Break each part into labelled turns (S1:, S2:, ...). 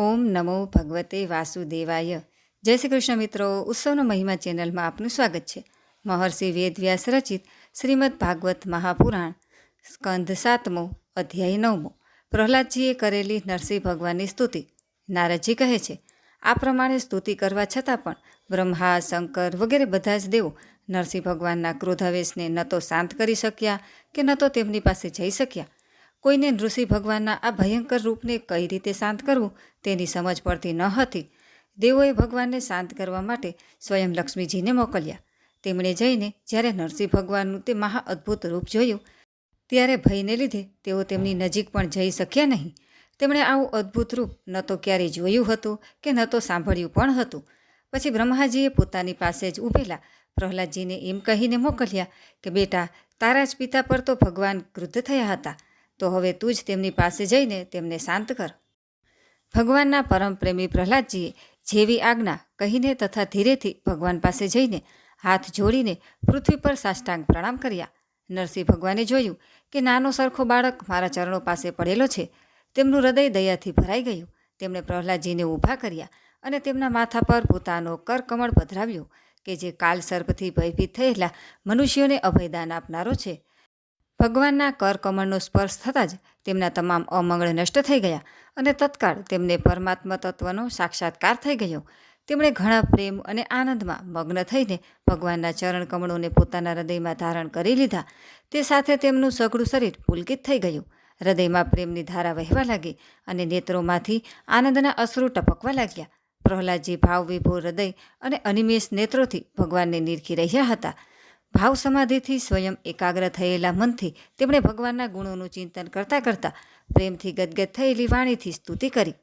S1: ઓમ નમો ભગવતે વાસુદેવાય. જય શ્રી કૃષ્ણ મિત્રો, ઉત્સવનો મહિમા ચેનલમાં આપનું સ્વાગત છે. મહર્ષિ વેદવ્યાસ રચિત શ્રીમદ ભાગવત મહાપુરાણ સ્કંધ સાતમો અધ્યાય નવમો. પ્રહલાદજીએ કરેલી નરસિંહ ભગવાનની સ્તુતિ. નારદજી કહે છે, આ પ્રમાણે સ્તુતિ કરવા છતાં પણ બ્રહ્મા, શંકર વગેરે બધા જ દેવો નરસિંહ ભગવાનના ક્રોધાવેશને ન તો શાંત કરી શક્યા કે ન તો તેમની પાસે જઈ શક્યા. કોઈને નૃસિંહ ભગવાનના આ ભયંકર રૂપને કઈ રીતે શાંત કરવું તેની સમજ પડતી ન હતી. દેવોએ ભગવાનને શાંત કરવા માટે સ્વયં લક્ષ્મીજીને મોકલ્યા. તેમણે જઈને જ્યારે નરસિંહ ભગવાનનું તે મહા અદ્ભુત રૂપ જોયું, ત્યારે ભયને લીધે તેઓ તેમની નજીક પણ જઈ શક્યા નહીં. તેમણે આવું અદ્ભુત રૂપ ન તો ક્યારેય જોયું હતું કે ન તો સાંભળ્યું પણ હતું. પછી બ્રહ્માજીએ પોતાની પાસે જ ઊભેલા પ્રહલાદજીને એમ કહીને મોકલ્યા કે, બેટા, તારા જ પિતા પર તો ભગવાન ક્રુદ્ધ થયા હતા. તો હવે તું જ તેમની પાસે જઈને તેમને શાંત કર. ભગવાનના પરમ પ્રેમી પ્રહલાદજીએ જેવી આજ્ઞા કહીને તથા ધીરેથી ભગવાન પાસે જઈને હાથ જોડીને પૃથ્વી પર સાષ્ટાંગ પ્રણામ કર્યા. નરસિંહ ભગવાને જોયું કે નાનો સરખો બાળક મારા ચરણો પાસે પડેલો છે. તેમનું હૃદય દયાથી ભરાઈ ગયું. તેમણે પ્રહલાદજીને ઊભા કર્યા અને તેમના માથા પર પોતાનો કરકમળ પધરાવ્યો કે જે કાલ સર્પથી ભયભીત થયેલા મનુષ્યોને અભયદાન આપનારો છે. ભગવાનના કરકમળનો સ્પર્શ થતાં જ તેમના તમામ અમંગળ નષ્ટ થઈ ગયા અને તત્કાળ તેમને પરમાત્મા તત્વનો સાક્ષાત્કાર થઈ ગયો. તેમણે ઘણા પ્રેમ અને આનંદમાં મગ્ન થઈને ભગવાનના ચરણ કમળોને પોતાના હૃદયમાં ધારણ કરી લીધા. તે સાથે તેમનું સઘળું શરીર પુલકિત થઈ ગયું. હૃદયમાં પ્રેમની ધારા વહેવા લાગી અને નેત્રોમાંથી આનંદના અશ્રુ ટપકવા લાગ્યા. પ્રહલાદજી ભાવ વિભોર હૃદય અને અનિમેષ નેત્રોથી ભગવાનને નિરખી રહ્યા હતા. ભાવ સમાધિથી સ્વયં એકાગ્ર થયેલા મનથી તેમણે ભગવાનના ગુણોનું ચિંતન કરતાં કરતાં પ્રેમથી ગદગદ થયેલી વાણીથી સ્તુતિ કરી.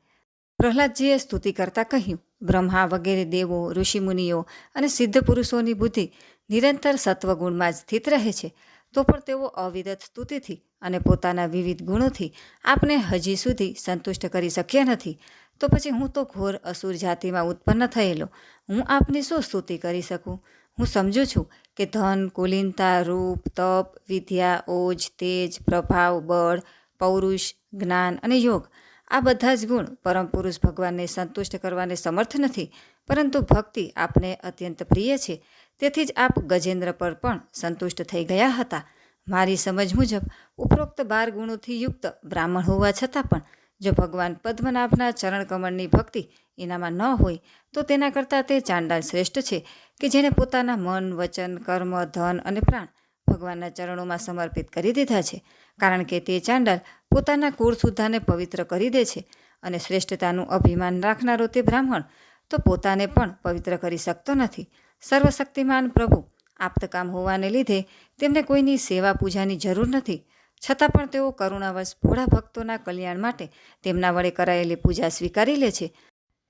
S1: પ્રહલાદજીએ સ્તુતિ કરતાં કહ્યું, બ્રહ્મા વગેરે દેવો, ઋષિમુનિઓ અને સિદ્ધ પુરુષોની બુદ્ધિ નિરંતર સત્વગુણમાં જ સ્થિત રહે છે. તો પણ તેઓ અવિરત સ્તુતિથી અને પોતાના વિવિધ ગુણોથી આપને હજી સુધી સંતુષ્ટ કરી શક્યા નથી. તો પછી હું તો ઘોર અસુર જાતિમાં ઉત્પન્ન થયેલો. હું આપની શું સ્તુતિ કરી શકું? હું સમજુ છું કે ધન, કુલીનતા, રૂપ, તપ, વિદ્યા, ઓજ, તેજ, પ્રભાવ, બળ, પૌરુષ, જ્ઞાન અને યોગ. આ બધા જ ગુણ પરમ પુરુષ ભગવાનને સંતુષ્ટ કરવાને સમર્થ નથી, પરંતુ ભક્તિ આપને અત્યંત પ્રિય છે. તેથી જ આપ ગજેન્દ્ર પર પણ સંતુષ્ટ થઈ ગયા હતા. મારી સમજ મુજબ, ઉપરોક્ત બાર ગુણોથી યુક્ત બ્રાહ્મણ હોવા છતાં પણ જો ભગવાન પદ્મનાભના ચરણકમળની ભક્તિ એનામાં ન હોય, તો તેના કરતાં તે ચાંડાલ શ્રેષ્ઠ છે કે જેણે પોતાના મન, વચન, કર્મ, ધન અને પ્રાણ ભગવાનના ચરણોમાં સમર્પિત કરી દીધા છે. કારણ કે તે ચાંડાલ પોતાના કુળ સુદ્ધાને પવિત્ર કરી દે છે અને શ્રેષ્ઠતાનું અભિમાન રાખનારો તે બ્રાહ્મણ તો પોતાને પણ પવિત્ર કરી શકતો નથી. સર્વશક્તિમાન પ્રભુ, આપ્તકામ હોવાને લીધે તેમને કોઈની સેવા પૂજાની જરૂર નથી. છતાં પણ તેઓ કરુણાવશ ભોળા ભક્તોના કલ્યાણ માટે તેમના વડે કરાયેલી પૂજા સ્વીકારી લે છે.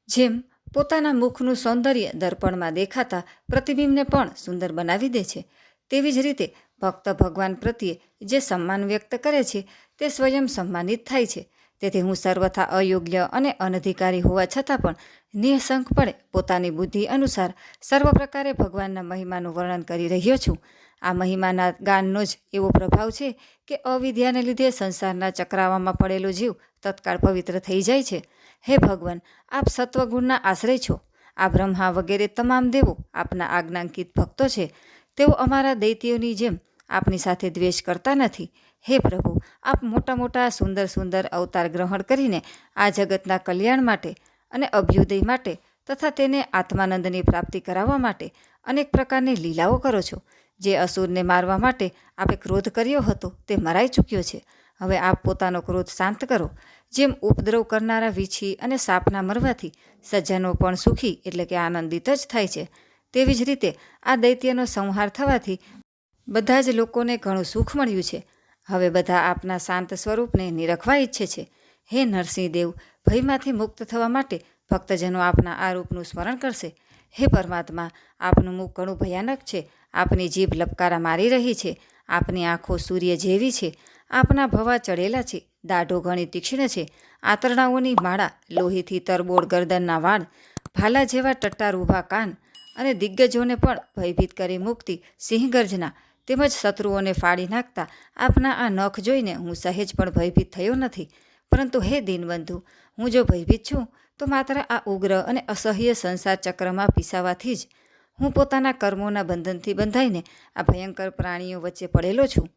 S1: જેમ પોતાના મુખનું સૌંદર્ય દર્પણમાં દેખાતા પ્રતિબિંબને પણ સુંદર બનાવી દે છે, તેવી જ રીતે ભક્ત ભગવાન પ્રત્યે જે સન્માન વ્યક્ત કરે છે, તે સ્વયં સન્માનિત થાય છે. તેથી હું સર્વથા અયોગ્ય અને અનધિકારી હોવા છતાં પણ નિઃશંકપણે પોતાની બુદ્ધિ અનુસાર સર્વ પ્રકારે ભગવાનના મહિમાનું વર્ણન કરી રહ્યો છું. આ મહિમાના ગાનનો જ એવો પ્રભાવ છે કે અવિદ્યાને લીધે સંસારના ચક્રાવામાં પડેલો જીવ તત્કાળ પવિત્ર થઈ જાય છે. હે ભગવાન, આપ સત્વગુણના આશ્રય છો. આ બ્રહ્મા વગેરે તમામ દેવો આપના આજ્ઞાંકિત ભક્તો છે. તેઓ અમારા દૈત્યોની જેમ આપની સાથે દ્વેષ કરતા નથી. હે પ્રભુ, આપ મોટા મોટા, સુંદર સુંદર અવતાર ગ્રહણ કરીને આ જગતના કલ્યાણ માટે અને અભ્યુદય માટે તથા તેને આત્માનંદની પ્રાપ્તિ કરાવવા માટે અનેક પ્રકારની લીલાઓ કરો છો. જે અસુરને મારવા માટે આપે ક્રોધ કર્યો હતો તે મરાઈ ચૂક્યો છે. હવે આપ પોતાનો ક્રોધ શાંત કરો. જેમ ઉપદ્રવ કરનારા વીછી અને સાપના મરવાથી સજ્જનો પણ સુખી એટલે કે આનંદિત જ થાય છે. તેવી જ રીતે આ દૈત્યનો સંહાર થવાથી બધા જ લોકોને ઘણું સુખ મળ્યું છે. હવે બધા આપના શાંત સ્વરૂપને નિરખવા ઈચ્છે છે. હે નરસિંહ દેવ ભયમાંથી મુક્ત થવા માટે ભક્તજનો આપના આ રૂપનું સ્મરણ કરશે. હે પરમાત્મા, આપનું મુખ ઘણું ભયાનક છે. આપની જીભ લપકારા મારી રહી છે. આપની આંખો સૂર્ય જેવી છે. આપના ભવા ચડેલા છે. દાઢો ઘણી તીક્ષ્ણ છે. આંતરડાઓની માળા, લોહીથી તરબોળ ગરદનના વાળ, ભાલા જેવા ટટ્ટાર ઊભા કાન અને દિગ્ગજોને પણ ભયભીત કરી મૂકતી સિંહગર્જના તેમજ શત્રુઓને ફાડી નાખતા આપના આ નખ જોઈને હું સહેજ પણ ભયભીત થયો નથી. પરંતુ હે દીનબંધુ, હું જો ભયભીત છું, તો માત્ર આ ઉગ્ર અને અસહ્ય સંસાર ચક્રમાં પીસાવાથી જ હું પોતાના કર્મોના બંધનથી બંધાઈને આ ભયંકર પ્રાણીઓ વચ્ચે પડેલો છું.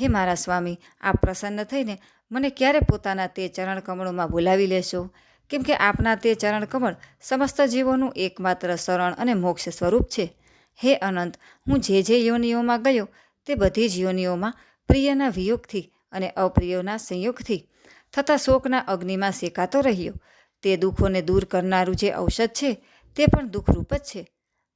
S1: હે મારા સ્વામી, આપ પ્રસન્ન થઈને મને ક્યારે પોતાના તે ચરણ કમળોમાં બોલાવી લેશો? કેમ કે આપના તે ચરણ કમળ સમસ્ત જીવોનું એકમાત્ર શરણ અને મોક્ષ સ્વરૂપ છે. હે અનંત, હું જે જે યોનિઓમાં ગયો તે બધી જ યોનિઓમાં પ્રિયના વિયોગથી અને અપ્રિયોના સંયોગથી થતા શોકના અગ્નિમાં શેકાતો રહ્યો. તે દુઃખોને દૂર કરનારું જે ઔષધ છે તે પણ દુઃખરૂપ જ છે.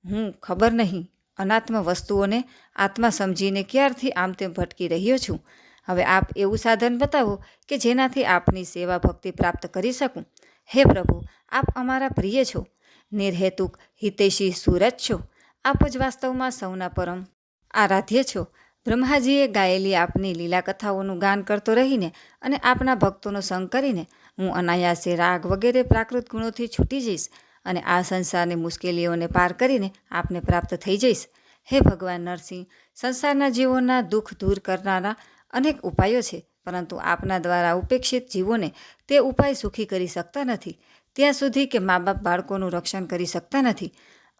S1: હું ખબર નહીં, અનાત્મ વસ્તુઓને આત્મા સમજીને ક્યારથી આમ તેમ ભટકી રહ્યો છું? હવે આપ એવું સાધન બતાવો કે જેનાથી આપની સેવા ભક્તિ પ્રાપ્ત કરી શકું. હે પ્રભુ, આપ અમારા પ્રિય છો. નિર્હેતુક હિતેશી સુરજ છો. આપ જ વાસ્તવમાં સૌના પરમ આરાધ્ય છો. બ્રહ્માજીએ ગાયેલી આપની લીલા કથાઓનું ગાન કરતો રહીને અને આપના ભક્તોનો સંગ કરીને હું અનાયાસે રાગ વગેરે પ્રાકૃત ગુણોથી છૂટી જઈશ અને આ સંસારની મુશ્કેલીઓને પાર કરીને આપને પ્રાપ્ત થઈ જઈશ. હે ભગવાન નરસિંહ, સંસારના જીવોના દુઃખ દૂર કરનારા અનેક ઉપાયો છે, પરંતુ આપના દ્વારા ઉપેક્ષિત જીવોને તે ઉપાય સુખી કરી શકતા નથી. ત્યાં સુધી કે મા બાપ બાળકોનું રક્ષણ કરી શકતા નથી.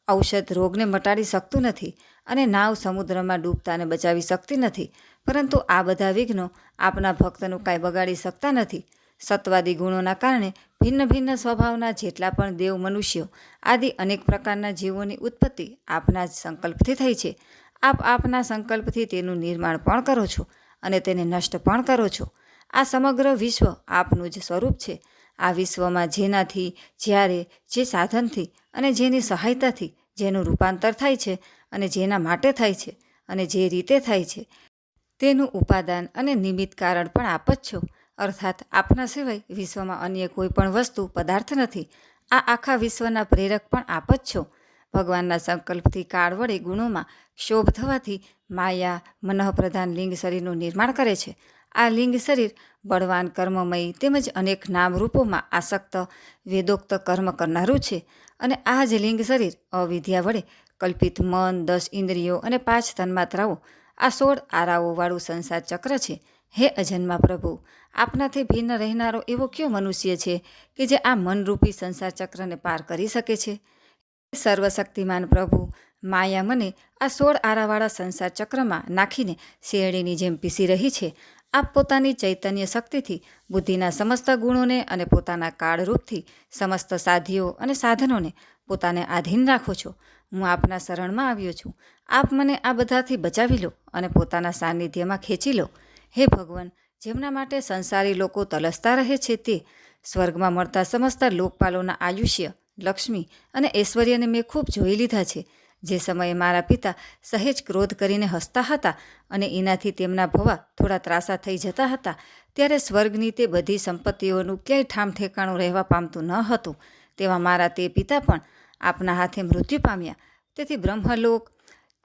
S1: ઔષધ રોગને મટાડી શકતું નથી અને નાવ સમુદ્રમાં ડૂબતાને બચાવી શકતી નથી. પરંતુ આ બધા વિઘ્નો આપના ભક્તનું કાંઈ બગાડી શકતા નથી. સત્વાદી ગુણોના કારણે ભિન્ન ભિન્ન સ્વભાવના જેટલા પણ દેવ મનુષ્યો આદિ અનેક પ્રકારના જીવોની ઉત્પત્તિ આપના જ સંકલ્પથી થઈ છે. આપ આપના સંકલ્પથી તેનું નિર્માણ પણ કરો છો અને તેને નષ્ટ પણ કરો છો. આ સમગ્ર વિશ્વ આપનું જ સ્વરૂપ છે. આ વિશ્વમાં જેનાથી, જ્યારે, જે સાધનથી અને જેની સહાયતાથી જેનું રૂપાંતર થાય છે અને જેના માટે થાય છે અને જે રીતે થાય છે, તેનું ઉપાદાન અને નિમિત્ત કારણ પણ આપ જ છો. અર્થાત, આપના સિવાય વિશ્વમાં અન્ય કોઈ પણ વસ્તુ, પદાર્થ નથી. આ આખા વિશ્વના પ્રેરક પણ આપ જ છો. ભગવાનના સંકલ્પથી કાળ વડે ગુણોમાં ક્ષોભ થવાથી માયા, મનઃપ્રધાન લિંગ શરીરનું નિર્માણ કરે છે. આ લિંગ શરીર બળવાન, કર્મમય તેમજ અનેક નામરૂપોમાં આસક્ત, વેદોક્ત કર્મ કરનારું છે અને આ જ લિંગ શરીર અવિદ્યા વડે કલ્પિત મન, દસ ઇન્દ્રિયો અને પાંચ તન્માત્રાઓ, આ સોળ આરાઓવાળું સંસાર ચક્ર છે. હે અજન્મા પ્રભુ, આપનાથી ભિન્ન રહેનારો એવો કયો મનુષ્ય છે કે જે આ મનરૂપી સંસાર ચક્રને પાર કરી શકે છે? સર્વશક્તિમાન પ્રભુ, માયા મને આ સોળ આરાવાળા સંસાર ચક્રમાં નાખીને શેરડીની જેમ પીસી રહી છે. આપ પોતાની ચૈતન્ય શક્તિથી, બુદ્ધિના સમસ્ત ગુણોને અને પોતાના કાળરૂપથી, સમસ્ત સાધીઓ અને સાધનોને પોતાને આધીન રાખો છો. હું આપના શરણમાં આવ્યો છું. આપ મને આ બધાથી બચાવી લો અને પોતાના સાનિધ્યમાં ખેંચી લો. હે ભગવાન, જેમના માટે સંસારી લોકો તલસતા રહે છે તે, સ્વર્ગમાં મળતા સમસ્ત લોકપાલોના આયુષ્ય, લક્ષ્મી અને ઐશ્વર્યને મેં ખૂબ જોઈ લીધા છે. જે સમયે મારા પિતા સહેજ ક્રોધ કરીને હસતા હતા અને એનાથી તેમના ભવા થોડા ત્રાસા થઈ જતા હતા, ત્યારે સ્વર્ગની તે બધી સંપત્તિઓનું ક્યાંય ઠામ ઠેકાણું રહેવા પામતું ન હતું. તેવા મારા તે પિતા પણ આપના હાથે મૃત્યુ પામ્યા. તેથી બ્રહ્મલોક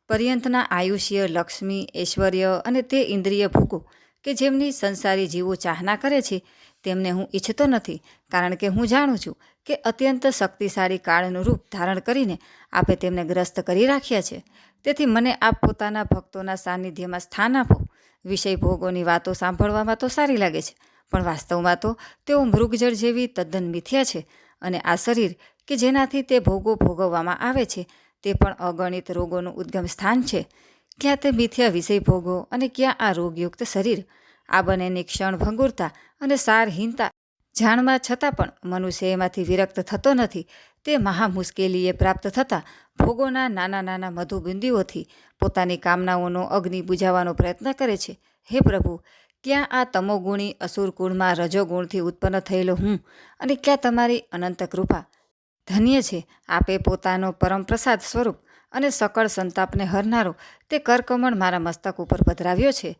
S1: પર્યંતના આયુષ્ય, લક્ષ્મી, ઐશ્વર્ય અને તે ઇન્દ્રિય ભોગો કે જેમની સંસારી જીવો ચાહના કરે છે તેમને હું ઈચ્છતો નથી, કારણ કે હું જાણું છું કે અત્યંત શક્તિશાળી કાળનું રૂપ ધારણ કરીને આપે તેમને ગ્રસ્ત કરી રાખ્યા છે. તેથી મને આપ પોતાના ભક્તોના સાનિધ્યમાં સ્થાન આપો. વિષય ભોગોની વાતો સાંભળવામાં તો સારી લાગે છે, પણ વાસ્તવમાં તો તેઓ મૃગજળ જેવી તદ્દન મિથ્યા છે અને આ શરીર કે જેનાથી તે ભોગો ભોગવવામાં આવે છે, તે પણ અગણિત રોગોનું ઉદ્ગમ સ્થાન છે. ક્યાં તે મિથ્યા વિષય ભોગો અને ક્યાં આ રોગયુક્ત શરીર આ બંનેની ક્ષણ ભંગુરતા અને સારહીનતા જાણવા છતાં પણ મનુષ્ય એમાંથી વિરક્ત થતો નથી. તે મહા મુશ્કેલીએ પ્રાપ્ત થતા ભોગોના નાના નાના મધુબિંદુઓથી પોતાની કામનાઓનો અગ્નિ બુઝાવવાનો પ્રયત્ન કરે છે. હે પ્રભુ, ક્યાં આ તમોગુણી અસુરકુળમાં રજોગુણથી ઉત્પન્ન થયેલો હું અને ક્યાં તમારી અનંત કૃપા? ધન્ય છે આપે પોતાનો પરમ પ્રસાદ સ્વરૂપ અને સકળ સંતાપને હરનારો તે કરકમળ મારા મસ્તક ઉપર પધરાવ્યો છે.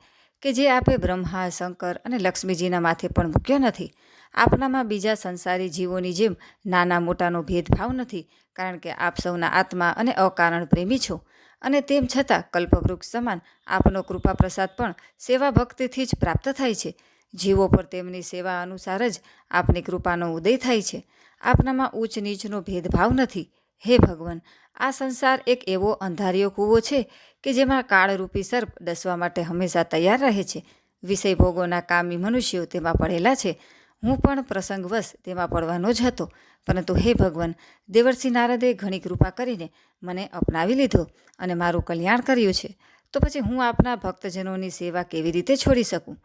S1: કે જે આપે બ્રહ્મા, શંકર અને લક્ષ્મીજીના માથે પણ મૂક્યો નથી. આપનામાં બીજા સંસારી જીવોની જેમ નાના મોટાનો ભેદભાવ નથી, કારણ કે આપ સૌના આત્મા અને અકારણ પ્રેમી છો. અને તેમ છતાં કલ્પવૃક્ષ સમાન આપનો કૃપા પ્રસાદ પણ સેવા ભક્તિથી જ પ્રાપ્ત થાય છે. જીવો પર તેમની સેવા અનુસાર જ આપની કૃપાનો ઉદય થાય છે. આપનામાં ઉચ્ચ નીચનો ભેદભાવ નથી. હે ભગવાન, આ સંસાર એક એવો અંધારિયો કૂવો છે કે જેમાં કાળરૂપી સર્પ ડસવા માટે હંમેશા તૈયાર રહે છે. વિષય ભોગોના કામી મનુષ્યો તેમાં પડેલા છે. હું પણ પ્રસંગવશ તેમાં પડવાનો જ હતો. પરંતુ હે ભગવાન, દેવર્ષિ નારદે ઘણી કૃપા કરીને મને અપનાવી લીધો અને મારું કલ્યાણ કર્યું છે. તો પછી હું આપના ભક્તજનોની સેવા કેવી રીતે છોડી શકું?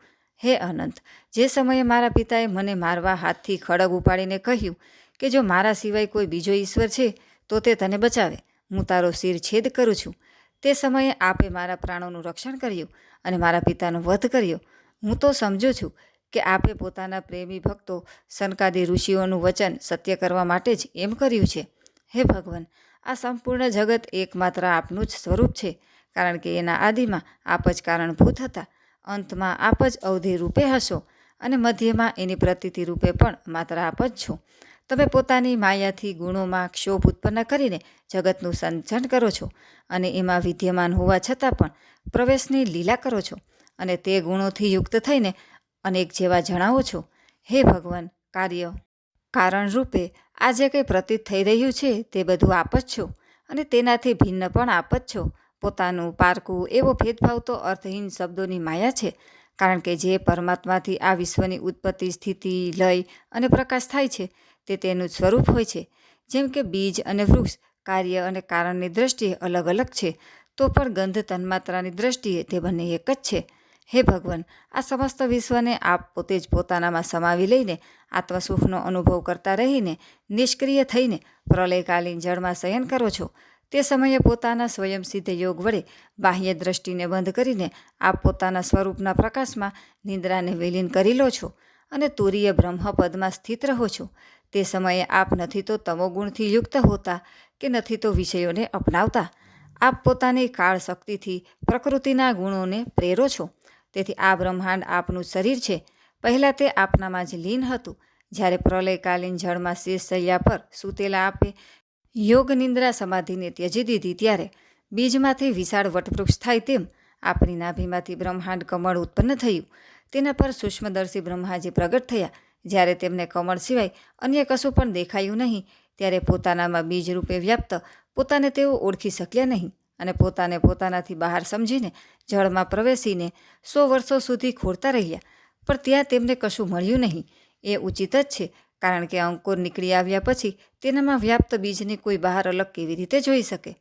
S1: હે અનંત, જે સમયે મારા પિતાએ મને મારવા હાથથી ખડગ ઉપાડીને કહ્યું કે જો મારા સિવાય કોઈ બીજો ઈશ્વર છે તો તે તને બચાવે. હું તારો શિર છેદ કરું છું. તે સમયે આપે મારા પ્રાણોનું રક્ષણ કર્યું અને મારા પિતાનો વધ કર્યો. હું તો સમજુ છું કે આપે પોતાના પ્રેમી ભક્તો, સનકાદી ઋષિઓનું વચન સત્ય કરવા માટે જ એમ કર્યું છે. હે ભગવાન, આ સંપૂર્ણ જગત એકમાત્ર આપનું જ સ્વરૂપ છે, કારણ કે એના આદિમાં આપ જ કારણભૂત હતા. અંતમાં આપ જ અવધિ રૂપે હશો અને મધ્યમાં એની પ્રતીતિ રૂપે પણ માત્ર આપ જ છો. તમે પોતાની માયાથી ગુણોમાં ક્ષોભ ઉત્પન્ન કરીને જગતનું સંચન કરો છો અને એમાં વિદ્યમાન હોવા છતાં પણ પ્રવેશની લીલા કરો છો અને તે ગુણોથી યુક્ત થઈને અનેક જેવા જણાવો છો. હે ભગવાન, કાર્ય કારણ રૂપે આ જે કંઈ પ્રતીત થઈ રહ્યું છે તે બધું આપ જ છો અને તેનાથી ભિન્ન પણ આપ જ છો. પોતાનું પારકું એવો ભેદભાવ તો અર્થહીન શબ્દોની માયા છે, કારણ કે જે પરમાત્માથી આ વિશ્વની ઉત્પત્તિ, સ્થિતિ, લય અને પ્રકાશ થાય છે તે તેનું સ્વરૂપ હોય છે. જેમ કે બીજ અને વૃક્ષ કાર્ય અને કારણની દ્રષ્ટિએ અલગ અલગ છે, તો પણ ગંધ તન્માત્રાની દ્રષ્ટિએ તે બંને એક જ છે. હે ભગવાન, આ સમસ્ત વિશ્વને આપ પોતે જ પોતાનામાં સમાવી લઈને આત્મસુખનો અનુભવ કરતા રહીને, નિષ્ક્રિય થઈને પ્રલયકાલીન જળમાં શયન કરો છો. તે સમયે પોતાના સ્વયં સિદ્ધ યોગ વડે બાહ્ય દ્રષ્ટિને બંધ કરીને આપ પોતાના સ્વરૂપના પ્રકાશમાં નિંદ્રાને વિલીન કરી લો છો અને તુરીય બ્રહ્મપદમાં સ્થિત રહો છો. તે સમયે આપ નથી તો તમોગુણથી યુક્ત હોતા કે નથી તો વિષયોને અપનાવતા? આપ પોતાની કાળ શક્તિથી પ્રકૃતિના ગુણોને પ્રેરો છો. તેથી આ બ્રહ્માંડ આપનું શરીર છે. પહેલાં તે આપનામાં જ લીન હતું. જ્યારે પ્રલયકાલીન જળમાં શેષ શૈયા પર સૂતેલા આપે યોગ નિંદ્રા સમાધિને ત્યજી દીધી ત્યારે બીજમાંથી વિશાળ વટવૃક્ષ થાય તેમ આપની નાભીમાંથી બ્રહ્માંડ કમળ ઉત્પન્ન થયું. તેના પર સૂક્ષ્મદર્શી બ્રહ્માજી પ્રગટ થયા. જ્યારે તેમને કમળ સિવાય અન્ય કશું પણ દેખાયું નહીં, ત્યારે પોતાનામાં બીજ રૂપે વ્યાપ્ત પોતાને તેઓ ઓળખી શક્યા નહીં અને પોતાને પોતાનાથી બહાર સમજીને જળમાં પ્રવેશીને સો વર્ષો સુધી ખોરતા રહ્યા. પણ ત્યાં તેમને કશું મળ્યું નહીં. એ ઉચિત જ છે, કારણ કે અંકુર નીકળી આવ્યા પછી તેનામાં વ્યાપ્ત બીજને કોઈ બહાર અલગ કેવી રીતે જોઈ શકે?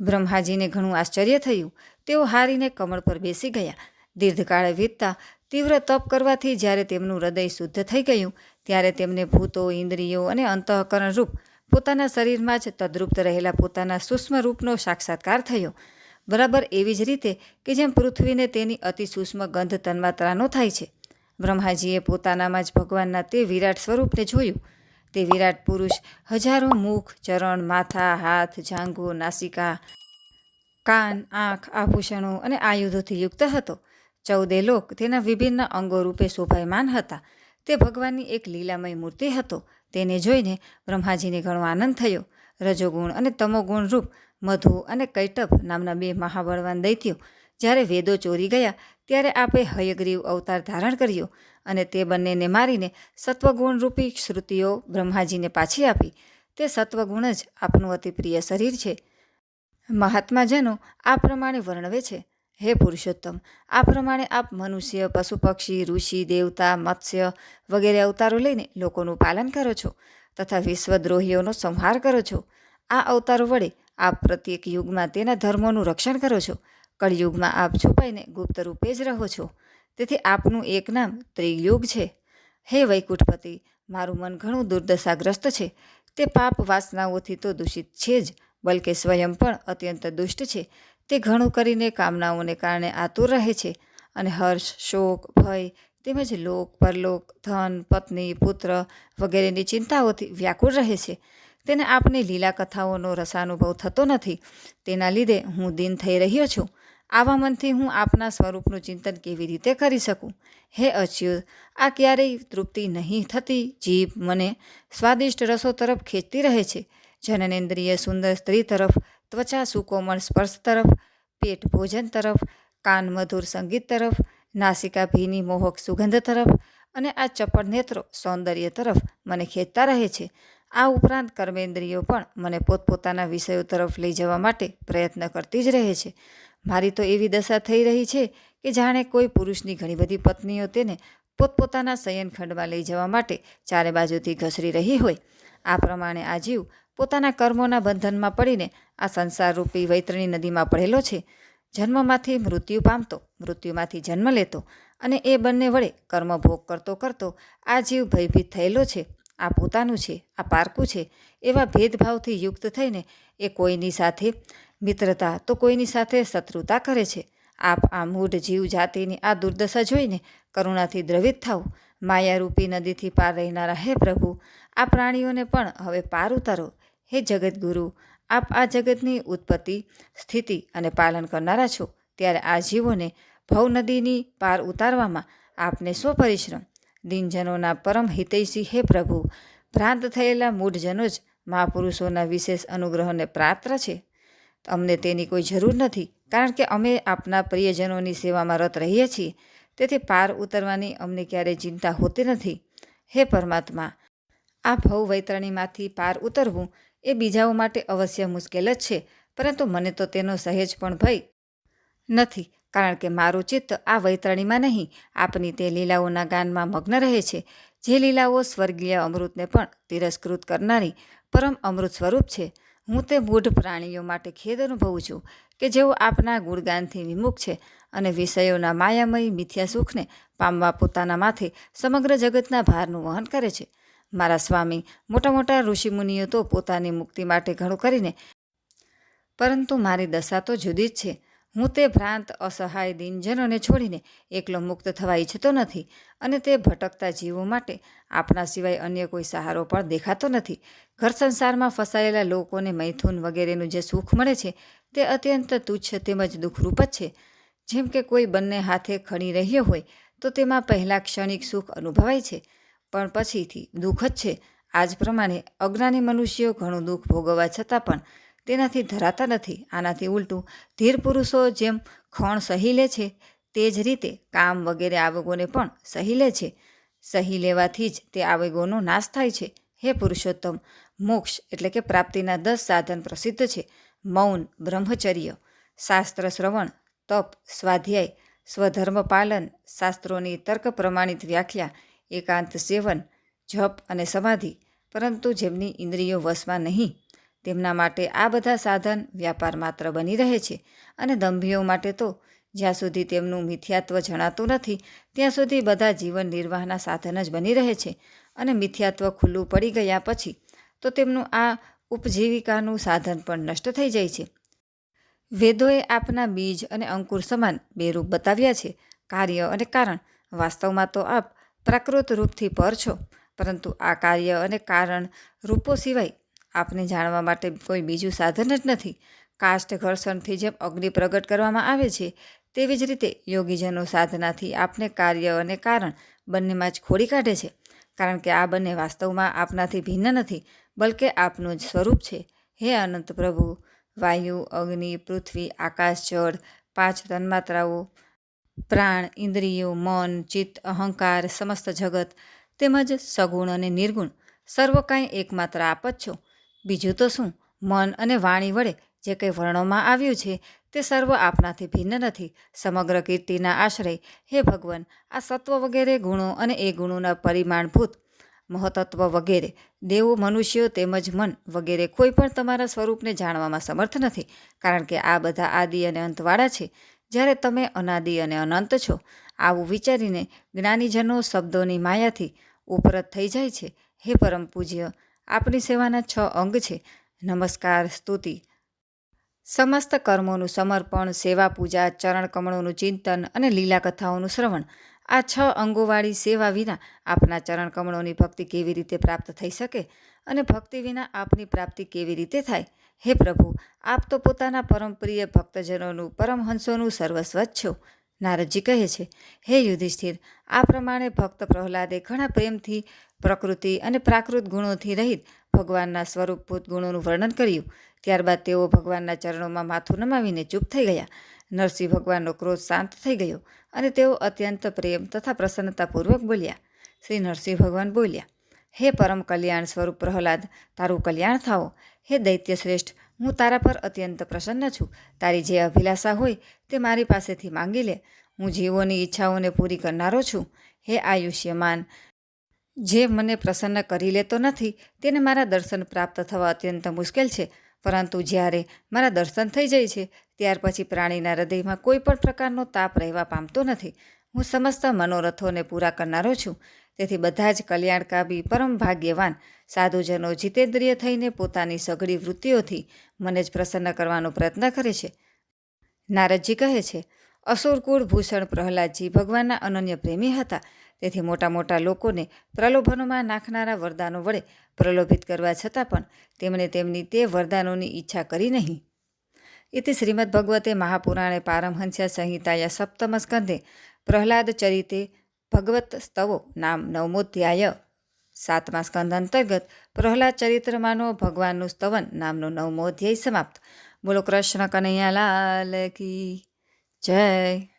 S1: બ્રહ્માજીને ઘણું આશ્ચર્ય થયું. તેઓ હારીને કમળ પર બેસી ગયા. દીર્ઘકાળે વીતતા તીવ્ર તપ કરવાથી જ્યારે તેમનું હૃદય શુદ્ધ થઈ ગયું, ત્યારે તેમને ભૂતો, ઇન્દ્રિયો અને અંતઃકરણ રૂપ પોતાના શરીરમાં જ તદ્રુપ્ત રહેલા પોતાના સૂક્ષ્મ રૂપનો સાક્ષાત્કાર થયો. બરાબર એવી જ રીતે કે જેમ પૃથ્વીને તેની અતિ સૂક્ષ્મ ગંધ તન્માત્રાનો થાય છે, બ્રહ્માજીએ પોતાનામાં જ ભગવાનના તે વિરાટ સ્વરૂપને જોયું. તે વિરાટ પુરુષ હજારો મુખ, ચરણ, માથા, હાથ, જાંઘો, નાસિકા, કાન, આંખ, આભૂષણો અને આયુધોથી યુક્ત હતો. ચૌદે લોક તેના વિભિન્ન અંગો રૂપે શોભાયમાન હતા. તે ભગવાનની એક લીલામય મૂર્તિ હતો. તેને જોઈને બ્રહ્માજીને ઘણો આનંદ થયો. રજોગુણ અને તમોગુણ રૂપ મધુ અને કૈટભ નામના બે મહાબળવાન દૈત્યો જ્યારે વેદો ચોરી ગયા ત્યારે આપે હયગ્રીવ અવતાર ધારણ કર્યો અને તે બંનેને મારીને સત્વગુણ રૂપી શ્રુતિઓ બ્રહ્માજીને પાછી આપી. તે સત્વગુણ જ આપનું અતિ પ્રિય શરીર છે. મહાત્માજનો આ પ્રમાણે વર્ણવે છે. હે પુરુષોત્તમ, આ પ્રમાણે આપ મનુષ્ય, પશુ પક્ષી, ઋષિ, દેવતા, મત્સ્ય વગેરે અવતારો લઈને લોકોનું પાલન કરો છો તથા વિશ્વદ્રોહીઓનો સંહાર કરો છો. આ અવતારો વડે આપ પ્રત્યેક યુગમાં તેના ધર્મોનું રક્ષણ કરો છો. કળિયુગમાં આપ છુપાઈને ગુપ્ત રૂપે જ રહો છો. તેથી આપનું એક નામ ત્રિયુગ છે. હે વૈકુંઠપતિ, મારું મન ઘણું દુર્દશાગ્રસ્ત છે. તે પાપ વાસનાઓથી તો દૂષિત છે જ, બલકે સ્વયં પણ અત્યંત દુષ્ટ છે. તે ઘણું કરીને કામનાઓને કારણે આતુર રહે છે અને હર્ષ, શોક, ભય તેમજ લોક, પરલોક, ધન, પત્ની, પુત્ર વગેરેની ચિંતાઓથી વ્યાકુળ રહે છે. તેને આપની લીલા કથાઓનો રસાનુભવ થતો નથી. તેના લીધે હું દિન થઈ રહ્યો છું. આવા મનથી હું આપના સ્વરૂપનું ચિંતન કેવી રીતે કરી શકું? હે અચ્યુત, આ ક્યારેય તૃપ્તિ નહીં થતી. જીભ મને સ્વાદિષ્ટ રસો તરફ ખેંચતી રહે છે. જનનેન્દ્રિય સુંદર સ્ત્રી તરફ, ત્વચા સુકોમળ સ્પર્શ તરફ, પેટ ભોજન તરફ, કાન મધુર સંગીત તરફ, નાસિકા ભીની મોહક સુગંધ તરફ અને આ ચપળ નેત્રો સૌંદર્ય તરફ મને ખેંચતા રહે છે. આ ઉપરાંત કર્મેન્દ્રિયો પણ મને પોતપોતાના વિષયો તરફ લઈ જવા માટે પ્રયત્ન કરતી જ રહે છે. મારી તો એવી દશા થઈ રહી છે કે જાણે કોઈ પુરુષની ઘણી બધી પત્નીઓ તેને પોતપોતાના શયનખંડમાં લઈ જવા માટે ચારે બાજુથી ઘસરી રહી હોય. આ પ્રમાણે આ જીવ પોતાના કર્મોના બંધનમાં પડીને આ સંસારરૂપી વૈતરણી નદીમાં પડેલો છે. જન્મમાંથી મૃત્યુ પામતો, મૃત્યુમાંથી જન્મ લેતો અને એ બંને વડે કર્મ ભોગ કરતો કરતો આ જીવ ભયભીત થયેલો છે. આ પોતાનું છે, આ પારકું છે. એવા ભેદભાવથી યુક્ત થઈને એ કોઈની સાથે મિત્રતા તો કોઈની સાથે શત્રુતા કરે છે. આપ આ મૂઢ જીવ જાતિની આ દુર્દશા જોઈને કરુણાથી દ્રવિત થાવ માયારૂપી નદીથી પાર રહેનારા હે પ્રભુ, આ પ્રાણીઓને પણ હવે પાર ઉતારો. હે જગતગુરુ આપ આ જગતની ઉત્પત્તિ, સ્થિતિ અને પાલન કરનારા છો. ત્યારે આ જીવોને ભવ નદીની પાર ઉતારવામાં આપને સ્વપરિશ્રમ. દિનજનોના પરમ હિતૈષી હે પ્રભુ, ભ્રાંત થયેલા મૂઢજનો જ મહાપુરુષોના વિશેષ અનુગ્રહને પ્રાત્ર છે. અમને તેની કોઈ જરૂર નથી, કારણ કે અમે આપના પ્રિયજનોની સેવામાં રત રહીએ છીએ. તેથી પાર ઉતરવાની અમને ક્યારેય ચિંતા હોતી નથી. હે પરમાત્મા આ ભવ વૈતરણીમાંથી પાર ઉતરવું એ બીજાઓ માટે અવશ્ય મુશ્કેલ જ છે, પરંતુ મને તો તેનો સહેજ પણ ભય નથી, કારણ કે મારું ચિત્ત આ વૈતરણીમાં નહીં, આપની તે લીલાઓના ગાનમાં મગ્ન રહે છે, જે લીલાઓ સ્વર્ગીય અમૃતને પણ તિરસ્કૃત કરનારી પરમ અમૃત સ્વરૂપ છે. હું તે મૂઢ પ્રાણીઓ માટે ખેદ અનુભવું છું કે જેઓ આપના ગુણગાનથી વિમુખ છે અને વિષયોના માયામય મિથ્યા સુખને પામવા પોતાના માથે સમગ્ર જગતના ભારનું વહન કરે છે. મારા સ્વામી મોટા મોટા ઋષિમુનિઓ તો પોતાની મુક્તિ માટે ઘણું કરીને, પરંતુ મારી દશા તો જુદી જ છે. હું તે ભ્રાંત અસહાય દિનજનોને છોડીને એકલો મુક્ત થવા ઈચ્છતો નથી અને તે ભટકતા જીવો માટે આપણા સિવાય અન્ય કોઈ સહારો પણ દેખાતો નથી. ઘર સંસારમાં ફસાયેલા લોકોને મૈથુન વગેરેનું જે સુખ મળે છે, તે અત્યંત તુચ્છ તેમજ દુઃખરૂપ જ છે. જેમ કે કોઈ બંને હાથે ખણી રહ્યો હોય, તો તેમાં પહેલાં ક્ષણિક સુખ અનુભવાય છે. પણ પછીથી દુઃખ જ છે. આ જ પ્રમાણે અજ્ઞાની મનુષ્યો ઘણું દુઃખ ભોગવવા છતાં પણ તેનાથી ધરાતા નથી. આનાથી ઉલટું ધીર પુરુષો જેમ ખણ સહી લે છે, તે જ રીતે કામ વગેરે આવેગોને પણ સહી લે છે. સહી લેવાથી જ તે આવેગોનો નાશ થાય છે. હે પુરુષોત્તમ, મોક્ષ એટલે કે પ્રાપ્તિના દસ સાધન પ્રસિદ્ધ છે. મૌન, બ્રહ્મચર્ય, શાસ્ત્ર શ્રવણ, તપ, સ્વાધ્યાય, સ્વધર્મ પાલન, શાસ્ત્રોની તર્ક પ્રમાણિત વ્યાખ્યા એકાંત સેવન, જપ અને સમાધિ, પરંતુ જેમની ઇન્દ્રિયો વશમાં નહીં, તેમના માટે આ બધા સાધન વ્યાપાર માત્ર બની રહે છે અને દંભીઓ માટે તો જ્યાં સુધી તેમનું મિથ્યાત્વ જણાતું નથી, ત્યાં સુધી બધા જીવન નિર્વાહના સાધન જ બની રહે છે અને મિથ્યાત્વ ખુલ્લું પડી ગયા પછી તો તેમનું આ ઉપજીવિકાનું સાધન પણ નષ્ટ થઈ જાય છે. વેદોએ આપના બીજ અને અંકુર સમાન બે રૂપ બતાવ્યા છે, કાર્ય અને કારણ. વાસ્તવમાં તો આપ પ્રાકૃત રૂપથી પર છો. પરંતુ આ કાર્ય અને કારણ રૂપો સિવાય આપને જાણવા માટે કોઈ બીજું સાધન જ નથી. કાષ્ટ ઘર્ષણથી જેમ અગ્નિ પ્રગટ કરવામાં આવે છે, તેવી જ રીતે યોગીજનો સાધનાથી આપને કાર્ય અને કારણ બંનેમાં જ ખોડી કાઢે છે. કારણ કે આ બંને વાસ્તવમાં આપનાથી ભિન્ન નથી, બલકે આપનું જ સ્વરૂપ છે. હે અનંત પ્રભુ, વાયુ, અગ્નિ, પૃથ્વી, આકાશ, જળ, પાંચ તન્માત્રાઓ પ્રાણ, ઇન્દ્રિયો, મન, ચિત્ત, અહંકાર, સમસ્ત જગત તેમજ સગુણ અને નિર્ગુણ સર્વ કાંઈ એકમાત્ર આપ જ છો. બીજું તો શું? મન અને વાણી વડે જે કંઈ વર્ણોમાં આવ્યું છે તે સર્વ આપનાથી ભિન્ન નથી. સમગ્ર કીર્તિના આશ્રય, હે ભગવાન, આ સત્વ વગેરે ગુણો અને એ ગુણોના પરિમાણભૂત મહતત્વ વગેરે. દેવો, મનુષ્યો તેમજ મન વગેરે કોઈ પણ તમારા સ્વરૂપને જાણવામાં સમર્થ નથી. કારણ કે આ બધા આદિ અને અંતવાળા છે. જ્યારે તમે અનાદિ અને અનંત છો, આવું વિચારીને જ્ઞાનીજનો શબ્દોની માયાથી ઉપરત થઈ જાય છે. હે પરમ પૂજ્ય, આપની સેવાના છ અંગ છે. નમસ્કાર, સ્તુતિ. સમસ્ત કર્મોનું સમર્પણ, સેવા પૂજા, ચરણ કમળોનું ચિંતન અને લીલા કથાઓનું શ્રવણ. આ છ અંગોવાળી સેવા વિના આપના ચરણ કમળોની ભક્તિ કેવી રીતે પ્રાપ્ત થઈ શકે? અને ભક્તિ વિના આપની પ્રાપ્તિ કેવી રીતે થાય? હે પ્રભુ, આપ તો પોતાના પરમ પ્રિય ભક્તજનોનું પરમહંસોનું સર્વસ્વ છો. નારદજી કહે છે, હે યુધિષ્ઠિર, આ પ્રમાણે ભક્ત પ્રહલાદે ઘણા પ્રેમથી, પ્રકૃતિ અને પ્રાકૃત ગુણોથી રહિત ભગવાનના સ્વરૂપભૂત ગુણોનું વર્ણન કર્યું. ત્યારબાદ તેઓ ભગવાનના ચરણોમાં માથું નમાવીને ચૂપ થઈ ગયા. નરસિંહ ભગવાનનો ક્રોધ શાંત થઈ ગયો અને તેઓ અત્યંત પ્રેમ તથા પ્રસન્નતાપૂર્વક બોલ્યા. શ્રી નરસિંહ ભગવાન બોલ્યા, હે પરમ કલ્યાણ સ્વરૂપ પ્રહલાદ, તારું કલ્યાણ થાઓ. હે દૈત્ય શ્રેષ્ઠ, હું તારા પર અત્યંત પ્રસન્ન છું. તારી જે અભિલાષા હોય તે મારી પાસેથી માંગી લે. હું જીવોની ઈચ્છાઓને પૂરી કરનારો છું. હે આયુષ્યમાન, જે મને પ્રસન્ન કરી લેતો નથી, તેને મારા દર્શન પ્રાપ્ત થવા અત્યંત મુશ્કેલ છે. પરંતુ જ્યારે મારા દર્શન થઈ જાય છે, ત્યાર પછી પ્રાણીના હૃદયમાં કોઈ પણ પ્રકારનો તાપ રહેવા પામતો નથી. હું સમસ્ત મનોરથોને પૂરા કરનારો છું. તેથી બધા જ કલ્યાણકામી, પરમ ભાગ્યવાન સાધુજનો જીતેન્દ્રિય થઈને પોતાની સઘળી વૃત્તિઓથી મને જ પ્રસન્ન કરવાનો પ્રયત્ન કરે છે. નારદજી કહે છે અસુરકુળ ભૂષણ પ્રહલાદજી ભગવાનના અનન્ય પ્રેમી હતા. તેથી મોટા મોટા લોકોને પ્રલોભનોમાં નાખનારા વરદાનો વડે પ્રલોભિત કરવા છતાં પણ તેમણે તેમની તે વરદાનોની ઈચ્છા કરી નહીં. ઇતિ શ્રીમદ ભગવતે મહાપુરાણે પારમહંસ્યા સંહિતાયા સપ્તમ સ્કંધે પ્રહલાદ ચરિતે ભગવત સ્તવો નામ નવમોધ્યાય, સાતમા સ્કંદ અંતર્ગત પ્રહલાદ ચરિત્રમાંનો ભગવાનનું સ્તવન નામનો નવમો અધ્યાય સમાપ્ત. બોલો કૃષ્ણ કનૈયાલાલ કી જય.